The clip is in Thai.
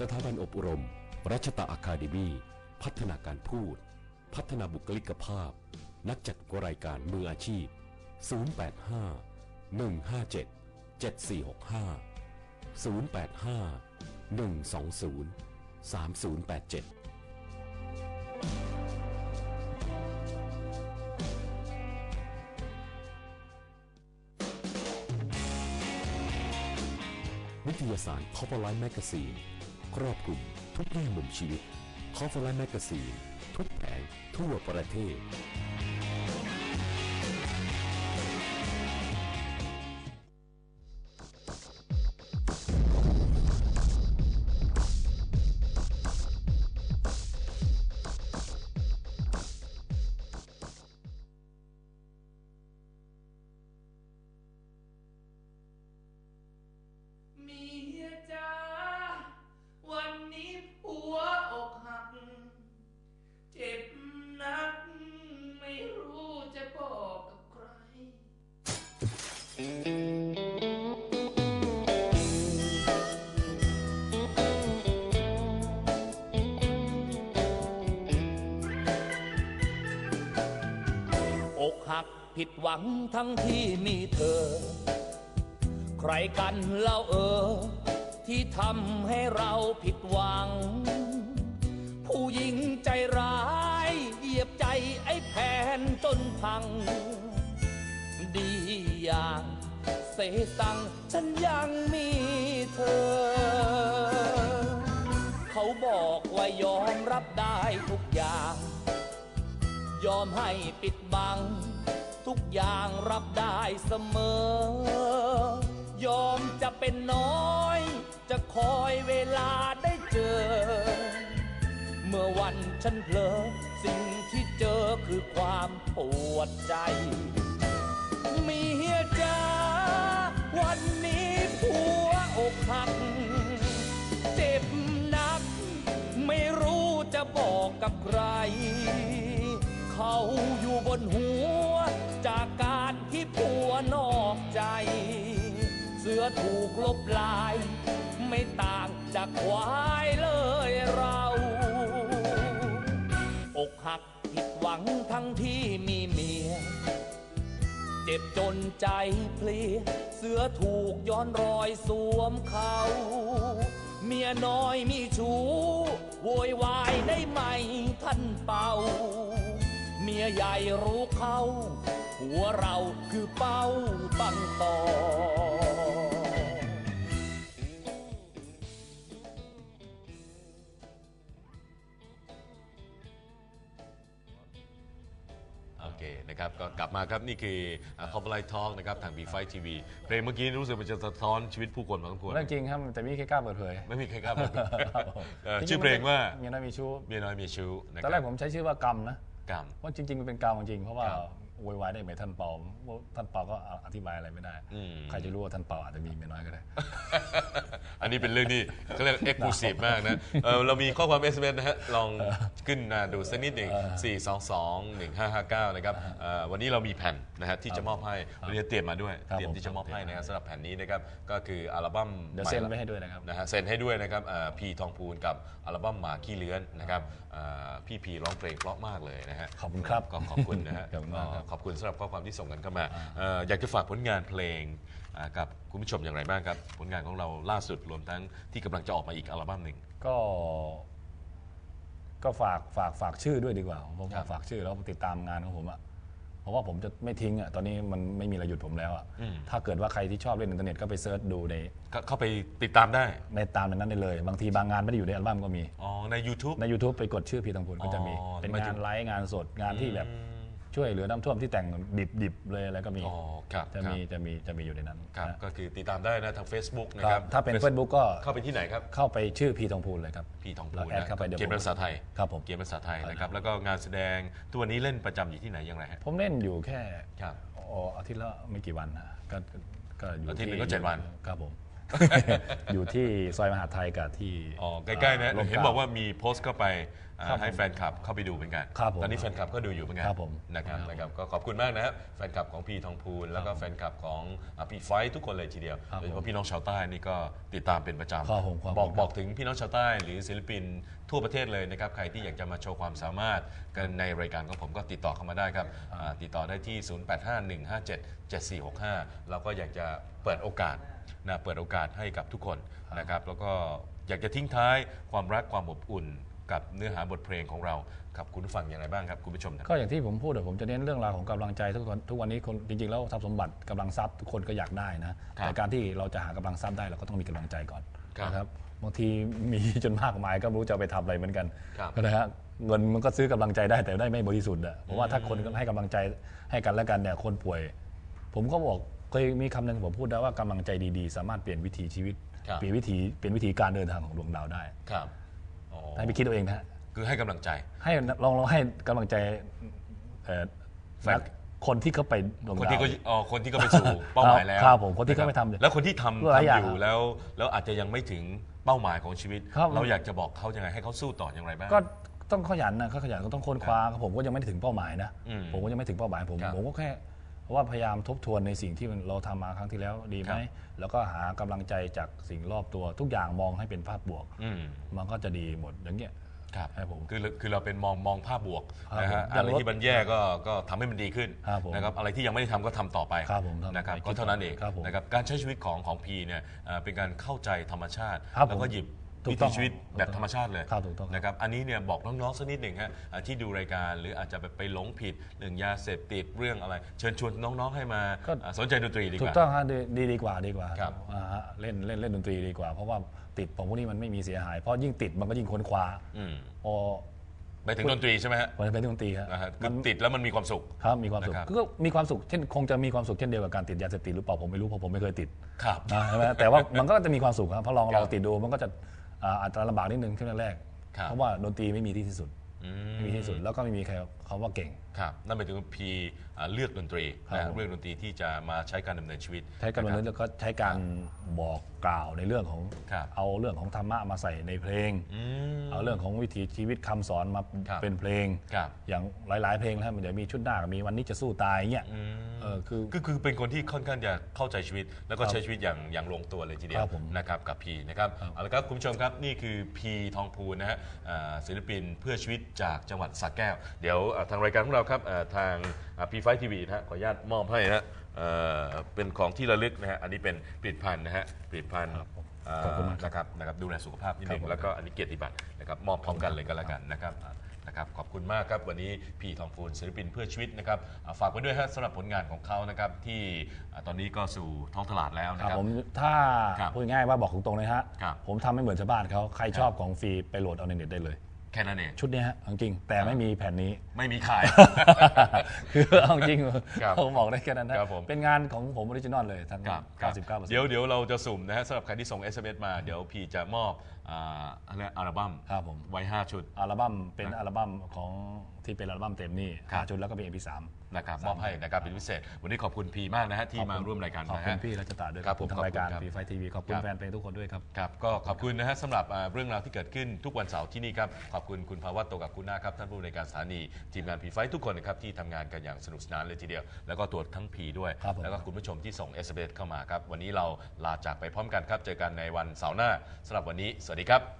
สถาบันอบรม รัชตะอะคาเดมีพัฒนาการพูด พัฒนาบุคลิกภาพ นักจัดรายการมืออาชีพ 085 157 7465 085 120 3087นิตยสาร Cover Life Magazine ครอบคลุมทุกแง่มุมชีวิตคอฟฟิลล์แมกกาซีนทุกแผงทั่วประเทศ อกหักผิดหวังทั้งที่มีเธอ ใครกันเล่าเออ ที่ทำให้เราผิดหวัง ผู้หญิงใจร้าย เหยียบใจไอ้แผนจนพัง ดีอย่างเสสังฉันยังมีเธอ เขาบอกว่ายอมรับได้ทุกอย่าง ยอมให้ปิดบัง ทุกอย่างรับได้เสมอ ยอมจะเป็นน้อย จะคอยเวลาได้เจอ เมื่อวันฉันเผลอสิ่งที่เจอคือความปวดใจ เมียจ้าวันนี้ผัวอกหัก เจ็บหนัก ไม่รู้จะบอกกับใคร เขาอยู่บนหัว จากการที่ผัวนอกใจ เสือถูกลบลาย ไม่ต่างจากควายเลยเรา อกหักผิดหวังทั้งที่มีเมีย เจ็บจนใจเพลียเสือถูกย้อนรอยสวมเขา เมียน้อยมีชู้โวยวายได้ไหมท่านเป่า เมียใหญ่รู้เขา หัวเราคือเป้าบังตอ นะครับก็กลับมาครับนี่คือคอมไลท์ทอล์กนะครับทางบีไฟทีวีเพลงเมื่อกี้รู้สึกมันจะสะท้อนชีวิตผู้คนพอสมควรเรื่องจริงครับแต่ไม่มีใครกล้าเปิดเผยไม่มีใครกล้าบอกเอ่อชื่อเพลงว่าเมียน้อยมีชู้เมียน้อยมีชู้นะคตรัอนแรกผมใช้ชื่อว่ากรรมนะกรรม ว่าจริงๆมันเป็นกรรมจริงๆเพราะว่าครับ โวยวายได้ไหมท่านเปาว่าท่านเปาก็อธิบายอะไรไม่ได้อืมใครจะรู้ว่าท่านเปาอาจจะมีเมียน้อยก็ได้ อันนี้เป็นเรื่องที่เขาเรียกเอ็กซ์คลูซีฟมากนะเอ่อเรามีข้อความ SMS นะฮะ ลองขึ้นมาดูสักนิดหนึ่ง4 2 2 1 5 5 9 นะครับเอ่อวันนี้เรามีแผ่นนะฮะที่จะมอบให้วันนี้เตรียมมาด้วยครับเตรียมที่จะมอบให้นะครับสำหรับแผ่นนี้นะครับก็คืออัลบั้มเดี๋ยวเซ็นไว้ให้ด้วยนะครับนะฮะเซ็นให้ด้วยนะครับเอ่อพีทองพูนกับอัลบั้มหมาขี้เลื้อนนะครับเอ่อพี่พีร้องเพลงเพราะมากเลยนะฮะขอบคุณครับก็ขอบคุณนะฮะขอบคุณมากครับขอบคุณสำหรับข้อความที่ส่งกันเข้ามาเอ่ออยากจะฝากผลงานเพลงอ่ากับคุณผู้ชมอย่างไรบ้างครับ ผลงานของเราล่าสุดรวมทั้งที่กำลังจะออกมาอีกอัลบั้มหนึ่ง ก็ก็ฝากฝากฝากชื่อด้วยดีกว่าผมครัว่าบฝากชื่อแล้วติดตามงานของผมอะเพราะว่าผมจะไม่ทิ้งอะตอนนี้มันไม่มีอะไรหยุดผมแล้วอะอืม ถ้าเกิดว่าใครที่ชอบเล่นอินเทอร์เน็ตก็ไปเซิร์ชดูในก็เข้าไปติดตามได้ในตามในนั้นได้เลย บางทีบางงานไม่ได้อยู่ในอัลบั้มก็มี อ๋อใน YouTube ใน YouTube ไปกดชื่อพีทังพูนก็จะมี อ๋อเป็นหมายถึงานงไลฟ์งานสดงานที่แบบอืม ช่วยเหลือน้ำท่วมที่แต่งดิบๆเลยอะไรก็มีอ๋อครับจะครัมีบจะมีจะมีอยู่ในนั้นครับนะก็คือติดตามได้นะทาง Facebook นะคครัรับบถ้าเป็น Facebook ก็เข้าไปที่ไหนครับ เข้าไปชื่อพีทองพูนเลยครับ พี่ทองพูเรานแอดนะเข้าไปเดี๋ยวเกมผมภาษาไทยครับผม เกมภาษาไทยนะครับแล้วก็งานแสดงตัวนนี้เล่นประจำอยู่ที่ไหนอย่างไรฮะผมเล่นอยู่แค่ครับ อ๋ออาทิตย์ละไม่กี่วันนะก็ก็ก็อยู่อาทิตย์หนึ่งที่ก็เจ็ดวัน ครับผม อยู่ที่ซอยมหาดไทยกับที่อ๋อใกล้ๆนะร่มเห็นกล้บอกว่ามีโพสต์เข้าไปอ่าครับผมให้แฟนคลับเข้าไปดูเหมือนกัน ครับผมตอนนี้แฟนคลับก็ดูอยู่เหมือนกันครับผม นะครับนะครับก็ขอบคุณมากนะครับแฟนคลับของพี่ทองพูนแล้วก็แฟนคลับของอ่าพี่ไฟท์ทุกคนเลยทีเดียวครับโดยเฉพาะพี่น้องชาวใต้นี่ก็ติดตามเป็นประจครับผมครับำบอกผม บอกถึงพี่น้องชาวใต้ หรือศิลปินทั่วประเทศเลยนะครับใครที่อยากจะมาโชว์ความสามารถกันในรายการของผมก็ติดต่อเข้ามาได้ครับอ่าติดต่อได้ที่ 0851577465 เราก็อยากจะเปิดโอกาส นะเปิดโอกาสให้กับทุกคนนะครับแล้วก็อยากจะทิ้งท้ายความรักความอบอุ่น กับเนื้อหาบทเพลงของเรากับคุณผู้ฟังอย่างไรบ้างครับคุณผู้ชมครับก็อย่างที่ผมพูดอะผมจะเน้นเรื่องราวของกำลังใจทุกคนทุกวันนี้คนจริงๆแล้วทรัพย์สมบัติกำลังทรัพย์ทุกคนก็อยากได้นะครับแต่การที่เราจะหากำลังทรัพย์ได้เราก็ต้องมีกำลังใจก่อนครับนะครับบางทีมีจนมากมายก็ไม่รู้จะเอาไปทำอะไรเหมือนกันครับก็นะฮะเงินมันก็ซื้อกำลังใจได้แต่ได้ไม่บริสุทธิ์อะเพราะว่าถ้าคนให้กำลังใจให้กันและกันเนี่ยคนป่วย ผมก็บอก เคยมีคำหนึ่งผมพูดได้ว่ากำลังใจดีๆ สามารถเปลี่ยนวิถีชีวิต ครับ เปลี่ยนวิถีเป็นวิถีการเดินทางของดวงดาวได้ครับอ๋อให้ไปคิดเอาเองนะฮะคือให้กำลังใจ ให้ลองลองให้กำลังใจเอ่อแฟน นักคนที่เขาไปดวงคนดาว ที่ก็อ๋อคนที่ก็ไปสู่เป้าหมายแล้วครับผมคนที่เขาไม่ทำแล้วคนที่ทำหลายทำอย่างอยู่แล้ว แล้วอาจจะยังไม่ถึงเป้าหมายของชีวิต ครับ เราอยากจะบอกเขายังไงให้เขาสู้ต่ออย่างไรบ้าง ก็ต้องขยันนะเขาขยันก็ต้องค้นคว้าผมก็ยังไม่ได้ถึงเป้าหมายนะ อืมผมก็ยังไม่ถึงเป้าหมายผมครับ ผมก็แค่ ว่าพยายามทบทวนในสิ่งที่มันเราทำมาครั้งที่แล้วดีไหครัมบแล้วก็หากำลังใจจากสิ่งรอบตัว ทุกอย่างมองให้เป็นภาพบวกอืมมันก็จะดีหมดอย่างเงี้ยครับให้ผมคือคือเราเป็นมองมองภาพบวกครับนะฮะผมอะไรที่มันแย่ก็ก็ทำให้มันดีขึ้นครับผมนะครับอะไรที่ยังไม่ได้ทำก็ทำต่อไปครับผมทำนะครับไปก็เท่านั้นเองครับผมนะครับการใช้ชีวิตของของพีเนี่ยเอ่อเป็นการเข้าใจธรรมชาติครับผมแล้วก็หยิบ ถูวิกต้ถีองชีวิตแบบธรรมชาติเลยครับถูกต้องครับ นะครับอันนี้เนี่ยบอกน้องๆสักนิดหนึ่งฮะอ่าที่ดูรายการหรืออาจจะไปไปหลงผิดเรื่องยาเสพติดเรื่องอะไร เชิญชวนน้องๆให้มาก็อ่าสนใจดนตรีดีกถูกว่า ต้องฮะดีดีดีกว่าดีกว่าครับอ่าฮะเล่นเล่นเล่นดนตรีดีกว่า เพราะว่าติดของพวกนี้มันไม่มีเสียหาย เพราะยิ่งติดมันก็ยิ่งค้นคว้าอืม พอไปถึงดนตรีใช่ไหมฮะมันเป็นดนตรีฮะนะฮะคืมัอนติดแล้วมันมีความสุข ครับมีความสุขนะครับ ก็มีความสุขเช่นคงจะมีความสุขเช่นเดียวกับการติดยาเสพติดหรือเปล่าผมไม่รู้เพราะผมไม่เคยติดครับ นะใช่ไหมแต่ว่ามันก็จะมีความสุขครับเพราะลองครับเราติดดูมันก็จะ อ่าอาจจะลำบากนิดนึงช่วงแรกครับเพราะว่าดนตรีไม่มีที่สุดอืม ไม่มีที่สุดแล้วก็ไม่มีใครเขาว่าเก่ง ครับนั่นหมายถึงว่าพีอ่าเลือกดนตรีครับนะผมเลือกดนตรีที่จะมาใช้การดำเนินชีวิต ใช้การดำเนินแล้วก็ใช้การบอกกล่าวในเรื่องของครับเอาเรื่องของธรรมะมาใส่ในเพลงอืมเอาเรื่องของวิถีชีวิตคำสอนมาครับเป็นเพลงครับอย่างหลาย ๆ เพลงนะครับมันจะมีชุดหน้าก็มีวันนี้จะสู้ตายเงี้ยเออคือคือคือเป็นคนที่ค่อนข้างจะเข้าใจชีวิต แล้วก็ครับใช้ชีวิตอย่างอย่างลงตัวเลยทีเดียวครับผมนะครับกับพีนะครับเอาละครับคุณผู้ชมครับนี่คือพีทองพูนนะฮะอ่าศิลปินเพื่อชีวิตจากจังหวัดสระแก้ว เดี๋ยวอ่าทางรายการของเราครับอ่าทางพีไฟทีวีนะฮะขออนุญาตมอบให้นะฮะเอ่อเป็นของที่ระลึกนะฮะอันนี้เป็นผลิตภัณฑ์นะฮะผลิตภัณฑ์ครับผมอ่าขอบคุณมากครับนะครับนะครับดูแลสุขภาพนิดนึครังบผมแล้วก็อันนี้เกียรติบัตรนะครับมอบพร้อมกันเลยก็แล้วกันนะครับอ่านะครับขอบคุณมากครับวันนี้พี่ทองพูนศิลปินเพื่อชีวิตนะครับอ่าฝากไว้ด้วยฮะสำหรับผลงานของเขานะครับที่อ่าตอนนี้ก็สู่ท้องตลาดแล้วนะครับครับ ผมถ้าครับพูดง่ายๆว่าบอกตรงๆเลยฮะ ครับ ผมทำไม่เหมือนชาวบ้านเขาใครชอบของฟรีไปโหลดเอาในเน็ตได้เลย แค่นั้นเอง ชุดเนี้ยฮะเอาจริงแต่ไม่มีแผ่นนี้ ไม่มีขาย คือเอาจริงครับผมบอกได้แค่นั้นนะครับผม เป็นงานของผมออริจินอลเลยทั้ง ครับครับ99%เดี๋ยวเดี๋ยวเราจะสุ่มนะฮะสำหรับใครที่ส่ง SMS มาเดี๋ยวพี่จะมอบอ่าอะไรอัลบั้มครับผม ไว้ 5 ชุด อัลบั้มเป็นอัลบั้มของ ที่เป็นอัลบั้มเต็มนี่ครับห้าชุดแล้วก็เป็น MP3 นะครับมอบให้นะครับเป็นพิเศษ วันนี้ขอบคุณพีมากนะฮะที่มาร่วมรายการขอบนะคุณฮะ พี่รัชตาด้วยครับผมทางรายการขอบคุณครับ ปีไฟทีวีขอบคุณครับแฟนเพลงทุกคนด้วยครับ ครับก็ขอบคุณนะฮะสำหรับอ่าเรื่องราวที่เกิดขึ้นทุกวันเสาร์ที่นี่ครับ ขอบคุณคุณภาวะโตกับคุณนาครับท่านผู้ในวยการสถานีทีมงานพีไฟทุกคนนะครับที่ทำงานกันอย่างสนุกสนานเลยทีเดียว แล้วก็ตัวทั้งพีด้วย ครับผม แล้วก็คุณผู้ชมที่ส่ง s อ s เข้ามาครับ วันนี้เราลาจากไปพร้อมกันครับ เจอกันในวันเสาร์หน้าสำหรับวันนี้ สวัสดีครับ